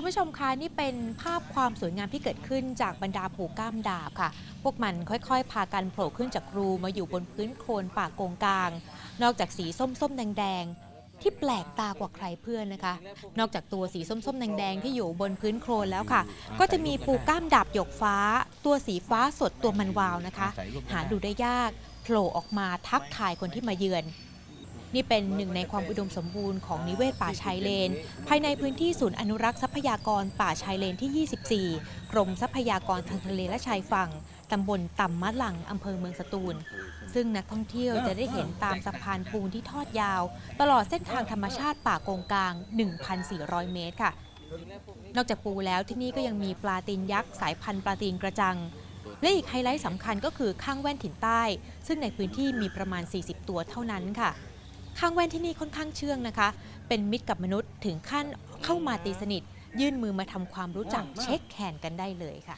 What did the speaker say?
คุณผู้ชมคะนี่เป็นภาพความสวยงามที่เกิดขึ้นจากบรรดาผูก้ามดาบค่ะ พวกมันค่อยๆ พากันโผล่ขึ้นจากรูมาอยู่บนพื้นโคลนป่าโกงกลาง นอกจากสีส้มๆ แดงๆ ที่แปลกตากว่าใครเพื่อนนะคะ นอกจากตัวสีส้มๆ แดงๆ ที่อยู่บนพื้นโคลนแล้วค่ะ ก็จะมีปูก้ามดาบหยกฟ้า ตัวสีฟ้าสดตัวมันวาวนะคะ หาดูได้ยากโผล่ออกมาทักทายคนที่มาเยือน นี่เป็นหนึ่งในความอุดมสมบูรณ์ของนิเวศป่าชายเลน ภายในพื้นที่ศูนย์อนุรักษ์ทรัพยากรป่าชายเลนที่ 24 กรมทรัพยากรทางทะเลและชายฝั่ง ตำบลต่ำมะหลังอำเภอเมืองสตูล ซึ่งนักท่องเที่ยวจะได้เห็นตามสะพานปูนที่ทอดยาว ตลอดเส้นทางธรรมชาติป่าโกงกลาง 1,400 เมตรค่ะ นอกจากปูแล้วที่นี่ก็ยังมีปลาตีนยักษ์สายพันธุ์ปลาตีนกระจังและอีกไฮไลท์สำคัญก็คือข้างแว่นถิ่นใต้ ซึ่งในพื้นที่มีประมาณ 40 ตัวเท่านั้นค่ะ ข้างแว่นที่นี่ค่อนข้างเชื่องนะคะ เป็นมิตรกับมนุษย์ถึงขั้นเข้ามาตีสนิท ยื่นมือมาทำความรู้จักเช็คแขนกันได้เลยค่ะ